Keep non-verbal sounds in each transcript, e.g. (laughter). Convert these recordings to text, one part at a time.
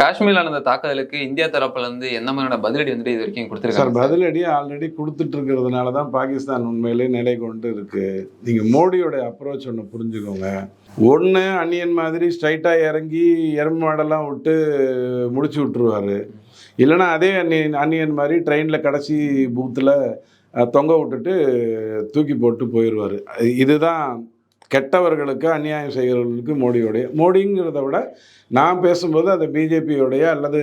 காஷ்மீரில் காஷ்மீர்ல நடந்த தாக்குதலுக்கு இந்தியா தரப்புல இருந்து எந்த மாதிரியான பதிலடி வந்துட்டு இது வரைக்கும் சார் பதிலடி ஆல்ரெடி கொடுத்துட்டு இருக்கிறதுனால தான் பாகிஸ்தான் உண்மையிலே நிலை கொண்டு இருக்கு. நீங்கள் மோடியோட அப்ரோச் ஒன்று புரிஞ்சுக்கோங்க. ஒன்று அன்னியன் மாதிரி ஸ்ட்ரைட்டாக இறங்கி எறும்பு மாடெல்லாம் விட்டு முடிச்சு விட்டுருவாரு. இல்லைன்னா அதே அன்னியன் அன்னியன் மாதிரி ட்ரெயினில் கடைசி பூத்தில் தொங்க விட்டுட்டு தூக்கி போட்டு போயிடுவார் இதுதான் கெட்டவர்களுக்கு அநியாயம் செய்கிறவர்களுக்கு மோடியோடைய மோடிங்கிறத விட நான் பேசும்போது அது பிஜேபியோடைய அல்லது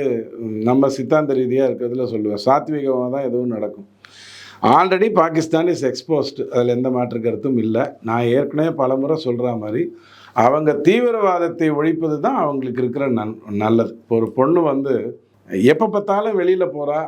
நம்ம சித்தாந்த ரீதியாக இருக்கிறதுல சொல்லுவேன். சாத்விகமாக தான் எதுவும் நடக்கும். ஆல்ரெடி பாகிஸ்தான் இஸ் எக்ஸ்போஸ்டு அதில் எந்த மாற்று கருத்தும் இல்லை. நான் ஏற்கனவே பலமுறை சொல்கிற மாதிரி அவங்க தீவிரவாதத்தை ஒழிப்பது தான் அவங்களுக்கு இருக்கிற நன் நல்லது. இப்போ ஒரு பொண்ணு வந்து எப்போ பார்த்தாலும் வெளியில் போகிறா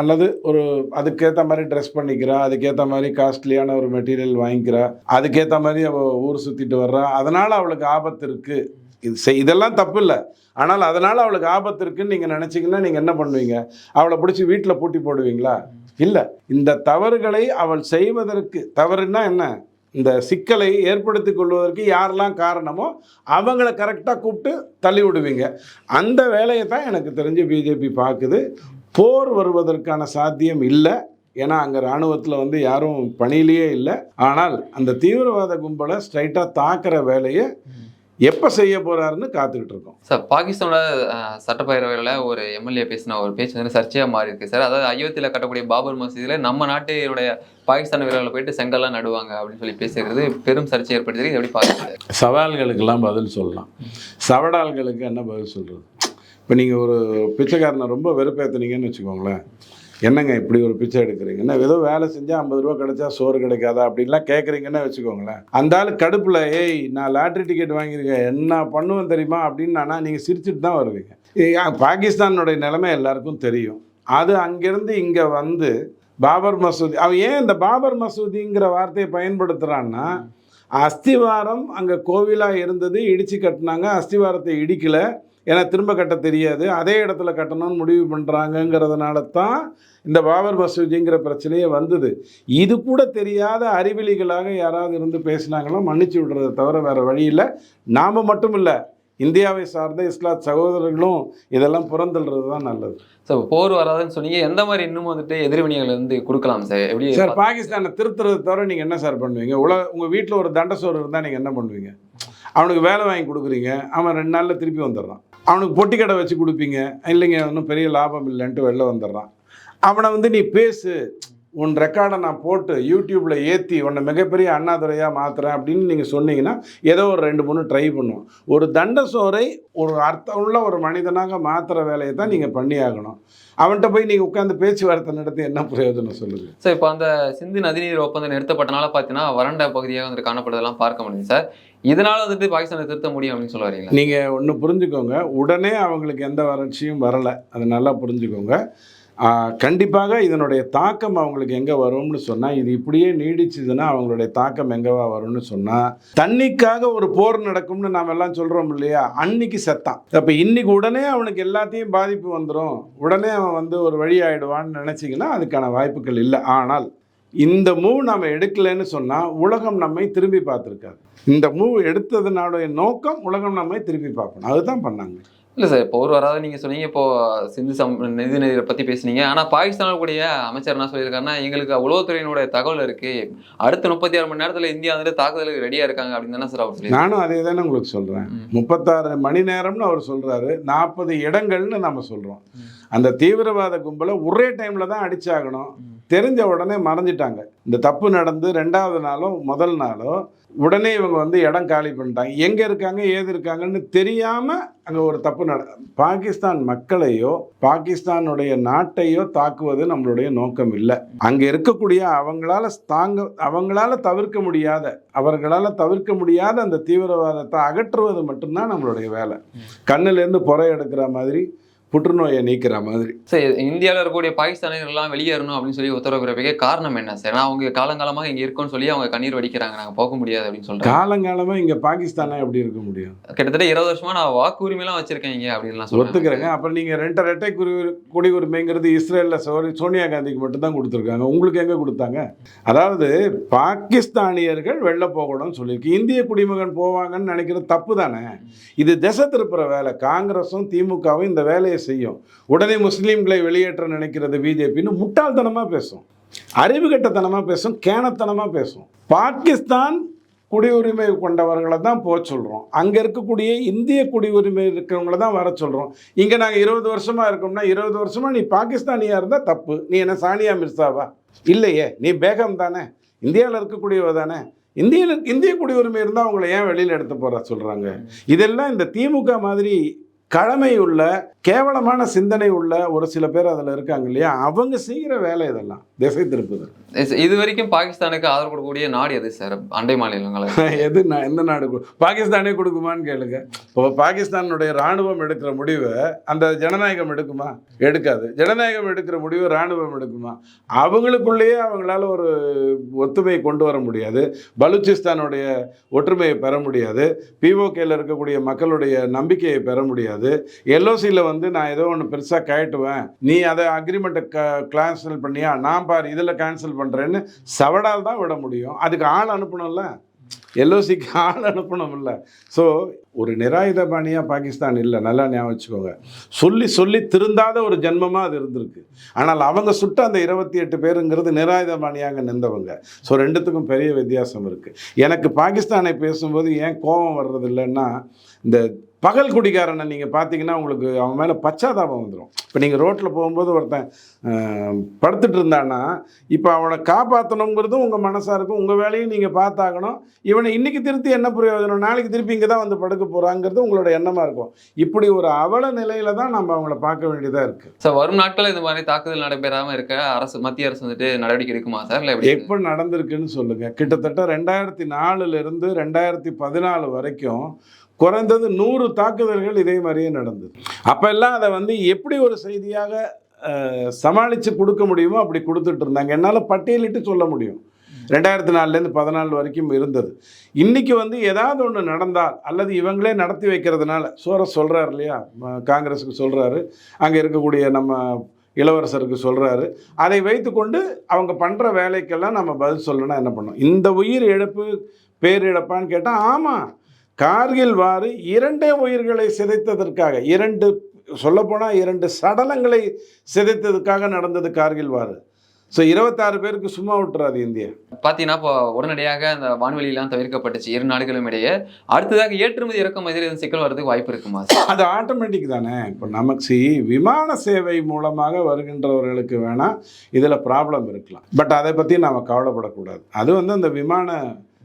அல்லது ஒரு அதுக்கேற்ற மாதிரி ட்ரெஸ் பண்ணிக்கிறா அதுக்கேற்ற மாதிரி காஸ்ட்லியான ஒரு மெட்டீரியல் வாங்கிக்கிறா அதுக்கேற்ற மாதிரி அவள் ஊர் சுற்றிட்டு வர்றா அதனால் அவளுக்கு ஆபத்து இருக்குது இது செய் இதெல்லாம் தப்பு இல்லை. ஆனால் அதனால் அவளுக்கு ஆபத்து இருக்குன்னு நீங்கள் நினச்சிங்கன்னா நீங்கள் என்ன பண்ணுவீங்க? அவளை பிடிச்சி வீட்டில் பூட்டி போடுவீங்களா? இல்லை. இந்த தவறுகளை அவள் செய்வதற்கு தவறுன்னா என்ன? இந்த சிக்கலை ஏற்படுத்தி கொள்வதற்கு யாரெல்லாம் காரணமோ அவங்கள கரெக்டாக கூப்பிட்டு தள்ளி விடுவீங்க. அந்த வேலையை தான் எனக்கு தெரிஞ்சு பிஜேபி பார்க்குது போர் வருவதற்கான சாத்தியம் இல்லை. ஏன்னா அங்கே இராணுவத்தில் வந்து யாரும் பணியிலேயே இல்லை. ஆனால் அந்த தீவிரவாத கும்பலை ஸ்ட்ரைட்டாக தாக்குற வேலையை எப்போ செய்ய போகிறாருன்னு காத்துக்கிட்டு இருக்கோம். சார் பாகிஸ்தானோட சட்டப்பேரவையில ஒரு எம்எல்ஏ பேசின ஒரு பேச்சு வந்து சர்ச்சையா மாறி இருக்கு. சார் அதாவது அயோத்தியில கட்டக்கூடிய பாபர் மசூதியில நம்ம நாட்டினுடைய பாகிஸ்தான் வீரர்களை போயிட்டு செங்கல்லாம் நடுவாங்க அப்படின்னு சொல்லி பேசுகிறது பெரும் சர்ச்சை ஏற்படுத்தி எப்படி பாக்குறது சவால்களுக்கெல்லாம் பதில் சொல்லலாம். சவடால்களுக்கு என்ன பதில் சொல்கிறது இப்போ நீங்கள் ஒரு பிச்சைக்காரனை ரொம்ப வெறுப்பேற்றுனீங்கன்னு வச்சுக்கோங்களேன். என்னங்க இப்படி ஒரு பிச்சை எடுக்கிறீங்கன்னா ஏதோ வேலை செஞ்சால் ஐம்பது ரூபா கிடைச்சா சோறு கிடைக்காதா? அப்படின்லாம் கேட்குறீங்கன்னு வச்சுக்கோங்களேன். அந்த ஆள் கடுப்பில் ஏய் நான் லாட்ரி டிக்கெட் வாங்கியிருக்கேன். என்ன பண்ணுவேன் தெரியுமா? அப்படின்னு நீங்கள் சிரிச்சுட்டு தான் வருவீங்க. பாகிஸ்தானுடைய நிலைமை எல்லாருக்கும் தெரியும். அது அங்கேருந்து இங்கே வந்து பாபர் மசூதி அவன் ஏன் இந்த பாபர் மசூதிங்கிற வார்த்தையை பயன்படுத்துகிறான்னா அஸ்திவாரம் அங்கே கோவிலாக இருந்தது இடித்து கட்டினாங்க அஸ்திவாரத்தை இடிக்கலை. ஏன்னா திரும்ப கட்ட தெரியாது. அதே இடத்துல கட்டணும்னு முடிவு பண்ணுறாங்கங்கிறதுனால தான் இந்த பாபர் மசூதிங்கிற பிரச்சனையே வந்தது. இது கூட தெரியாத அறிவிலிகளாக யாராவது இருந்து பேசினாங்களோ மன்னிச்சு விடுறதை தவிர வேறு வழி இல்லை. நாம் மட்டும் இல்லை இந்தியாவை சார்ந்த இஸ்லாத் சகோதரர்களும் இதெல்லாம் புறந்தள்ளுறது தான் நல்லது. சார் போர் வராதுன்னு சொன்னீங்க. எந்த மாதிரி இன்னும் வந்துட்டு எதிர்வினைகள் வந்து கொடுக்கலாம் சார்? எப்படி சார் பாகிஸ்தானை திருத்துறதை தவிர நீங்கள் என்ன சார் பண்ணுவீங்க? உலக உங்கள் வீட்டில் ஒரு தண்டசோறு இருந்தால் நீங்கள் என்ன பண்ணுவீங்க? அவனுக்கு வேலை வாங்கி கொடுக்குறீங்க. அவன் ரெண்டு நாளில் திருப்பி வந்துடுறான். அவனுக்கு பொட்டி கடை வச்சு கொடுப்பீங்க. இல்லைங்க ஒன்றும் பெரிய லாபம் இல்லைன்ட்டு வெளில வந்துடுறான். அவனை வந்து நீ பேசு. உன் ரெக்கார்டை நான் போட்டு யூடியூப்பில் ஏற்றி உன்னை மிகப்பெரிய அண்ணாதுரையாக மாற்றுறேன் அப்படின்னு நீங்கள் சொன்னீங்கன்னா ஏதோ ஒரு ரெண்டு மூணு ட்ரை பண்ணுவோம். ஒரு தண்டசோரை ஒரு அர்த்தம் உள்ள ஒரு மனிதனாக மாற்றுற வேலையை தான் நீங்கள் பண்ணியாகணும் அவன்கிட்ட போய் நீங்கள் உட்காந்து பேச்சுவார்த்தை நடத்தி என்ன பிரயோஜனம் சொல்லுங்கள் சார் இப்போ அந்த சிந்து நதிநீர் ஒப்பந்தம் நிறுத்தப்பட்டனால பார்த்தீங்கன்னா வறண்ட பகுதியாக வந்து காணப்படுறதெல்லாம் பார்க்க முடியும் சார் இதனால வந்துட்டு பாகிஸ்தானை திருத்த முடியும் அப்படின்னு சொல்ல வரீங்களா? நீங்கள் ஒன்று புரிஞ்சுக்கோங்க. உடனே அவங்களுக்கு எந்த வறட்சியும் வரலை. அது நல்லா புரிஞ்சுக்கோங்க. கண்டிப்பாக இதனுடைய தாக்கம் அவங்களுக்கு எங்கே வரும்னு சொன்னால் இது இப்படியே நீடிச்சுதுன்னா அவங்களுடைய தாக்கம் எங்கேவா வரும்னு சொன்னால் தண்ணிக்காக ஒரு போர் நடக்கும்னு நாம் எல்லாம் சொல்கிறோம் இல்லையா? அன்னைக்கு செத்தான். அப்போ இன்னைக்கு உடனே அவனுக்கு எல்லாத்தையும் பாதிப்பு வந்துடும் உடனே அவன் வந்து ஒரு வழி ஆகிடுவான்னு நினச்சிங்கன்னா அதுக்கான வாய்ப்புகள் இல்லை. ஆனால் இந்த மூவ் நம்ம எடுக்கலைன்னு சொன்னால் உலகம் நம்மை திரும்பி பார்த்துருக்காது. இந்த மூவ் எடுத்ததுனால நோக்கம் உலகம் நம்மை திரும்பி பார்க்கணும். அதுதான் பண்ணாங்க. இல்லை சார் போர் வராது நீங்க சொன்னீங்க இப்போ சிந்து சம் நிதி நீரை பத்தி பேசுனீங்க. ஆனா பாகிஸ்தானில் கூடிய அமைச்சர் என்ன சொல்லியிருக்காருன்னா எங்களுக்கு உளவுத்துறையினுடைய தகவல் இருக்கு. அடுத்த முப்பத்தி ஆறு மணி நேரத்துல இந்தியா வந்துட்டு தாக்குதலுக்கு ரெடியா இருக்காங்க அப்படின்னு தானே சார் அவர் சொல்லி நானும் அதே தானே உங்களுக்கு சொல்கிறேன். முப்பத்தாறு மணி நேரம்னு அவர் சொல்கிறாரு நாற்பது இடங்கள்னு நம்ம சொல்கிறோம். அந்த தீவிரவாத கும்பலை ஒரே டைமில் தான் அடிச்சாகணும். தெரிஞ்ச உடனே மறைஞ்சிட்டாங்க. இந்த தப்பு நடந்து ரெண்டாவது நாளோ முதல் நாளோ உடனே இவங்க வந்து இடம் காலி பண்ணிட்டாங்க. எங்கே இருக்காங்க ஏது இருக்காங்கன்னு தெரியாமல் அங்கே ஒரு தப்பு நட பாகிஸ்தான் மக்களையோ பாகிஸ்தானுடைய நாட்டையோ தாக்குவது நம்மளுடைய நோக்கம் இல்லை. அங்கே இருக்கக்கூடிய அவங்களால தாங்க அவங்களால தவிர்க்க முடியாத அவர்களால் தவிர்க்க முடியாத அந்த தீவிரவாதத்தை அகற்றுவது மட்டும்தான் நம்மளுடைய வேலை. கண்ணுலேருந்து புறை எடுக்கிற மாதிரி புற்றுநோயை நீக்கிற மாதிரி. சரி இந்தியாவில் இருக்கக்கூடிய பாகிஸ்தானியர்கள்லாம் வெளியேறணும் அப்படின்னு சொல்லி உத்தரவு பிறப்பிக்க காரணம் என்ன சார்? ஏன்னா அவங்க காலங்காலமாக இங்கே இருக்கோம்னு சொல்லி அவங்க கண்ணீர் வடிக்கிறாங்க. நாங்கள் போக முடியாது அப்படின்னு சொல்றாங்க. காலங்காலமா இங்க பாகிஸ்தானா எப்படி இருக்க முடியும்? கிட்டத்தட்ட இருபது வருஷமா நான் வாக்கு உரிமையெல்லாம் வச்சிருக்கேன் இங்க அப்படின்லாம் ஒத்துக்கிறேங்க. அப்புறம் நீங்க ரெண்டை ரெட்டை குடி குடி உரிமைங்கிறது இஸ்ரேல்ல சோரி சோனியா காந்திக்கு மட்டும்தான் கொடுத்துருக்காங்க. உங்களுக்கு எங்க கொடுத்தாங்க? அதாவது பாகிஸ்தானியர்கள் வெளில போகணும்னு சொல்லியிருக்கு. இந்திய குடிமகன் போவாங்கன்னு நினைக்கிறது தப்பு தானே? இது திசை திருப்புற வேலை. காங்கிரஸும் திமுகவும் இந்த வேலையை செய்யும். உடனே முஸ்லீம்களை வெளியேற்ற நினைக்கிறது பிஜேபின்னு முட்டாள்தனமாக பேசும். அறிவுகட்டத்தனமா பேசும் கேனத்தனமாக பேசும். பாகிஸ்தான் குடியுரிமை கொண்டவர்களை தான் போக சொல்கிறோம் அங்கே இருக்கக்கூடிய இந்திய குடியுரிமை இருக்கிறவங்கள தான் வர சொல்கிறோம் இங்கே நாங்கள் இருபது வருஷமாக இருக்கோம்னா இருபது வருஷமாக நீ பாகிஸ்தானியாக இருந்தால் தப்பு. நீ என்ன சானியா மிர்சாவா? இல்லையே நீ பேகம் தானே? இந்தியாவில் இருக்கக்கூடியவ தானே? இந்தியில் இந்திய குடியுரிமை இருந்தால் அவங்கள ஏன் வெளியில் எடுத்து போகிற சொல்கிறாங்க இதெல்லாம் இந்த திமுக மாதிரி கழமை உள்ள கேவலமான சிந்தனை உள்ள ஒரு சில பேர் அதில் இருக்காங்க இல்லையா? அவங்க செய்கிற வேலை இதெல்லாம். திசை திருப்புதல். இது- வரைக்கும் பாகிஸ்தானுக்கு ஆதரவு கொடுக்கக்கூடிய நாடு எது சார்? அண்டை மாநிலங்கள்? (laughs) எது நான் எந்த நாடு பாகிஸ்தானே கொடுக்குமான்னு கேளுங்க. இப்போ பாகிஸ்தானுடைய ராணுவம் எடுக்கிற முடிவை அந்த ஜனநாயகம் எடுக்குமா? எடுக்காது. ஜனநாயகம் எடுக்கிற முடிவை ராணுவம் எடுக்குமா? அவங்களுக்குள்ளேயே அவங்களால ஒரு ஒத்துமையை கொண்டு வர முடியாது. பலூச்சிஸ்தானுடைய ஒற்றுமையை பெற முடியாது. பிஓகேல இருக்கக்கூடிய மக்களுடைய நம்பிக்கையை பெற முடியாது. எல்ஓசியில் வந்து நான் ஏதோ ஒன்று பெருசாக கயட்டுவேன் நீ அதை அக்ரிமெண்ட்டை க கேன்சல் பண்ணியா? நான் பாரு இதில் கேன்சல் பண்ணுறேன்னு சவடால் தான் விட முடியும். அதுக்கு ஆள் அனுப்பணும்ல? எல்ஓசிக்கு ஆள் அனுப்பணும்ல? ஸோ ஒரு நிராயுதபாணியாக பாகிஸ்தான் இல்லை நல்லா ஞாபகம் வச்சுக்கோங்க. சொல்லி சொல்லி திருந்தாத ஒரு ஜென்மமாக அது இருந்திருக்கு. ஆனால் அவங்க சுட்ட அந்த இருபத்தி எட்டு பேருங்கிறது நிராயுதபாணியாக நின்றவங்க. ஸோ ரெண்டுத்துக்கும் பெரிய வித்தியாசம் இருக்குது எனக்கு பாகிஸ்தானை பேசும்போது ஏன் கோபம் வர்றது இல்லைன்னா இந்த பகல் குடிகாரனை நீங்கள் பார்த்தீங்கன்னா உங்களுக்கு அவன் மேலே பச்சாதாபம் வந்துடும் இப்போ நீங்கள் ரோட்டில் போகும்போது ஒருத்தன் படுத்துட்டு இருந்தான்னா இப்போ அவனை காப்பாற்றணுங்கிறதும் உங்கள் மனசாக இருக்கும். உங்கள் வேலையும் நீங்கள் பார்த்தாகணும். இவனை இன்னைக்கு திருத்தி என்ன பிரயோஜனம்? நாளைக்கு திருப்பி இங்கே தான் வந்து படுக்க போகிறாங்கிறது உங்களோட எண்ணமாக இருக்கும். இப்படி ஒரு அவல நிலையில தான் நம்ம அவங்கள பார்க்க வேண்டியதாக இருக்குது சார் வரும் நாட்கள் இந்த மாதிரி தாக்குதல் நடைபெறாம இருக்க அரசு மத்திய அரசு வந்துட்டு நடவடிக்கை எடுக்குமா சார்? இல்லை எப்படி? எப்போ நடந்திருக்குன்னு சொல்லுங்கள் கிட்டத்தட்ட ரெண்டாயிரத்தி நாலுலேருந்து ரெண்டாயிரத்தி பதினாலு வரைக்கும் குறைந்தது நூறு தாக்குதல்கள் இதே மாதிரியே நடந்தது. அப்போல்லாம் அதை வந்து எப்படி ஒரு செய்தியாக சமாளித்து கொடுக்க முடியுமோ அப்படி கொடுத்துட்டு இருந்தாங்க. என்னால் பட்டியலிட்டு சொல்ல முடியும். ரெண்டாயிரத்தி நாலுலேருந்து பதினாலு வரைக்கும் இருந்தது. இன்றைக்கி வந்து ஏதாவது ஒன்று நடந்தால் அல்லது இவங்களே நடத்தி வைக்கிறதுனால சோரஸ் சொல்கிறார் இல்லையா? காங்கிரஸுக்கு சொல்கிறாரு அங்கே இருக்கக்கூடிய நம்ம இளவரசருக்கு சொல்கிறாரு அதை வைத்துக்கொண்டு அவங்க பண்ணுற வேலைக்கெல்லாம் நம்ம பதில் சொல்லணும்னா என்ன பண்ணணும் இந்த உயிர் இழப்பு பேரிழப்பான்னு கேட்டால் ஆமாம் கார்கில் வாறு இரண்டே உயிர்களை சிதைத்ததற்காக இரண்டு சொல்லப்போனால் இரண்டு சடலங்களை சிதைத்ததுக்காக நடந்தது கார்கில் வாறு. ஸோ இருபத்தாறு பேருக்கு சும்மா விட்டுறாது இந்தியா. பார்த்தீங்கன்னா இப்போ உடனடியாக அந்த வான்வெளியெல்லாம் தவிர்க்கப்பட்டுச்சு. இரு நாடுகளும் இடையே. அடுத்ததாக ஏற்றுமதி இறக்குமதியில் எதுவும் சிக்கல் வரதுக்கு வாய்ப்பு இருக்குமா? அது ஆட்டோமேட்டிக் தானே. இப்போ நமக்கு சி விமான சேவை மூலமாக வருகின்றவர்களுக்கு வேணால் இதில் ப்ராப்ளம் இருக்கலாம். பட் அதை பற்றி நாம் கவலைப்படக்கூடாது. அது வந்து அந்த விமான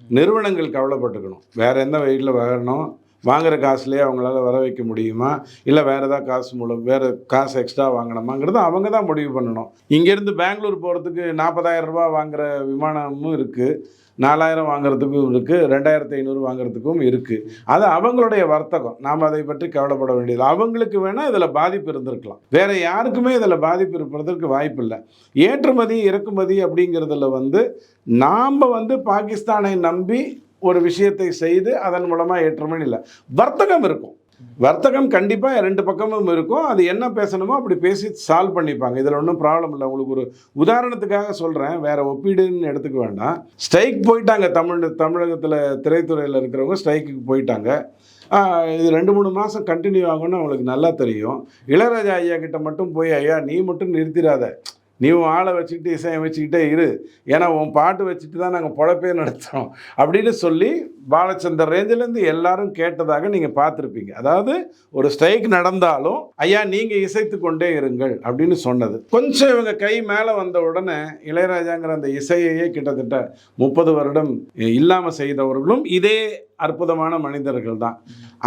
நிறுவனங்கள் கவலைப்பட்டுக்கணும். வேறு எந்த வழியில் வரணும்? வாங்குற காசுலேயே அவங்களால வர வைக்க முடியுமா? இல்லை வேறு ஏதாவது காசு மூலம் வேறு காசு எக்ஸ்ட்ரா வாங்கணுமாங்கிறது அவங்க தான் முடிவு பண்ணணும். இங்கேருந்து பெங்களூர் போகிறதுக்கு நாற்பதாயிரம் ரூபா வாங்குற விமானமும் இருக்குது நாலாயிரம் வாங்குறதுக்கும் இருக்குது ரெண்டாயிரத்தி ஐநூறு வாங்குறதுக்கும் இருக்குது அது அவங்களுடைய வர்த்தகம். நாம் அதை பற்றி கவலைப்பட வேண்டியது அவங்களுக்கு வேணால் இதில் பாதிப்பு இருந்திருக்கலாம். வேறு யாருக்குமே இதில் பாதிப்பு இருப்பதற்கு வாய்ப்பு இல்லை ஏற்றுமதி இறக்குமதி அப்படிங்கிறதுல வந்து நாம் வந்து பாகிஸ்தானை நம்பி ஒரு விஷயத்தை செய்து அதன் மூலமாக ஏற்றுமதி இல்லை. வர்த்தகம் இருக்கும். வர்த்தகம் கண்டிப்பாக ரெண்டு பக்கமும் இருக்கும். அது என்ன பேசணுமோ அப்படி பேசி சால்வ் பண்ணிப்பாங்க. இதில் ஒன்றும் ப்ராப்ளம் இல்லை. உங்களுக்கு ஒரு உதாரணத்துக்காக சொல்கிறேன் வேற ஒப்பீடுன்னு எடுத்துக்க வேண்டாம். ஸ்ட்ரைக் போயிட்டாங்க. தமிழ் தமிழகத்தில் திரைத்துறையில் இருக்கிறவங்க ஸ்ட்ரைக்குக்கு போயிட்டாங்க. இது ரெண்டு மூணு மாதம் கண்டினியூ ஆகும்னு அவங்களுக்கு நல்லா தெரியும். இளையராஜா ஐயா கிட்ட மட்டும் போய் ஐயா நீ மட்டும் நிறுத்திடாத. நீ உன் ஆளை வச்சுக்கிட்டு இசையை வச்சுக்கிட்டே இரு. ஏன்னா உன் பாட்டு வச்சுட்டு தான் நாங்கள் பொழப்பே நடத்துகிறோம் அப்படின்னு சொல்லி பாலச்சந்தர் ரேஞ்சிலேருந்து எல்லாரும் கேட்டதாக நீங்கள் பார்த்துருப்பீங்க. அதாவது ஒரு ஸ்ட்ரைக் நடந்தாலும் ஐயா நீங்கள் இசைத்து கொண்டே இருங்கள் அப்படின்னு சொன்னது. கொஞ்சம் இவங்க கை மேலே வந்த உடனே இளையராஜாங்கிற அந்த இசையையே கிட்டத்தட்ட முப்பது வருடம் இல்லாமல் செய்தவர்களும் இதே அற்புதமான மனிதர்கள் தான்.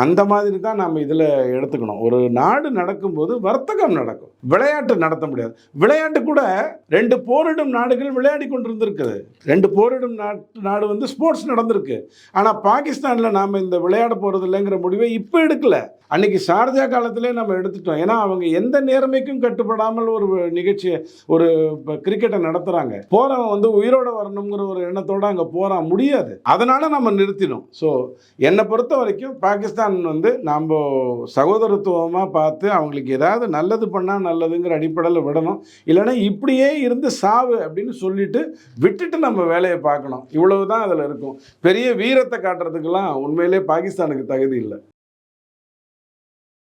அந்த மாதிரி தான் நம்ம இதில் எடுத்துக்கணும். ஒரு நாடு நடக்கும்போது வர்த்தகம் நடக்கும். விளையாட்டு நடத்த முடியாது. விளையாட்டு கூட ரெண்டு போரிடும் நாடுகள் விளையாடி கொண்டிருந்திருக்குது. ரெண்டு போரிடும் நாட்டு நாடு வந்து ஸ்போர்ட்ஸ் நடந்திருக்கு. ஆனால் பாகிஸ்தானில் நாம் இந்த விளையாட போகிறது இல்லைங்கிற முடிவை இப்போ எடுக்கல. அன்னைக்கு ஷார்ஜா காலத்திலே நம்ம எடுத்துட்டோம். ஏன்னா அவங்க எந்த நேர்மைக்கும் கட்டுப்படாமல் ஒரு நிகழ்ச்சியை ஒரு கிரிக்கெட்டை நடத்துகிறாங்க போகிறவன் வந்து உயிரோட வரணுங்கிற ஒரு எண்ணத்தோட அங்கே போகிறான் முடியாது. அதனால நம்ம நிறுத்தினோம். ஸோ என்னை பொறுத்த வரைக்கும் பாகிஸ்தான் வந்து நாம் சகோதரத்துவமாக பார்த்து அவங்களுக்கு ஏதாவது நல்லது பண்ணால் நல்லதுங்கிற அடிப்படையில் விடணும். இல்லைன்னா இப்படியே இருந்து சாவு அப்படின்னு சொல்லிட்டு விட்டுட்டு நம்ம வேலையை பார்க்கணும். இவ்வளவு தான் அதில் இருக்கும். பெரிய வீரத்தை காட்டுறதுக்கெல்லாம் உண்மையிலே பாகிஸ்தானுக்கு தகுதி இல்லை.